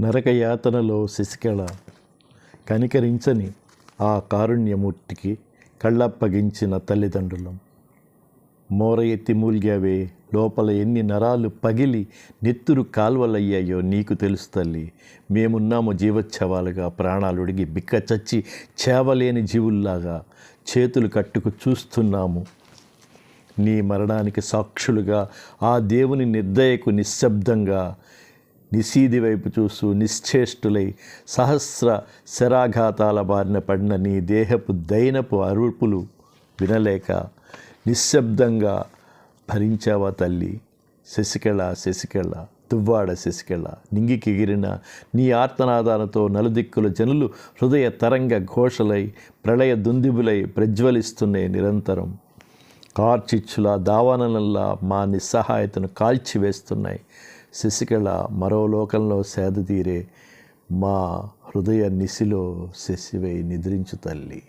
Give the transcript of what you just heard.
నరకయాతనలో శశికళ కనికరించని ఆ కారుణ్యమూర్తికి కళ్ళప్పగించిన తల్లిదండ్రులం. మోర ఎత్తి మూల్గావే లోపల ఎన్ని నరాలు పగిలి నెత్తురు కాల్వలయ్యాయో నీకు తెలుసు తల్లి. మేమున్నాము జీవోత్సవాలుగా ప్రాణాలుడిగి బిక్క చచ్చి చేవలేని జీవుల్లాగా చేతులు కట్టుకు చూస్తున్నాము. నీ మరణానికి సాక్షులుగా ఆ దేవుని నిర్దయకు నిశ్శబ్దంగా నిశీది వైపు చూస్తూ నిశ్చేష్టులై సహస్ర శరాఘాతాల బారిన పడిన నీ దేహపు దైనపు అరుపులు వినలేక నిశ్శబ్దంగా భరించావా తల్లి? శశికళ శశికళ దువ్వాడ శశికళ నింగికెగిరిన నీ ఆర్తనాదాలతో నలుదిక్కుల జనులు హృదయ తరంగ ఘోషలై ప్రళయ దుందిబులై ప్రజ్వలిస్తున్నాయి నిరంతరం. కార్చిచ్చుల దావానలల్లా మా నిస్సహాయతను కాల్చివేస్తున్నాయి. శశికళ మరో లోకంలో సేద తీరే మా హృదయ నిశిలో శశివై నిద్రించు తల్లి.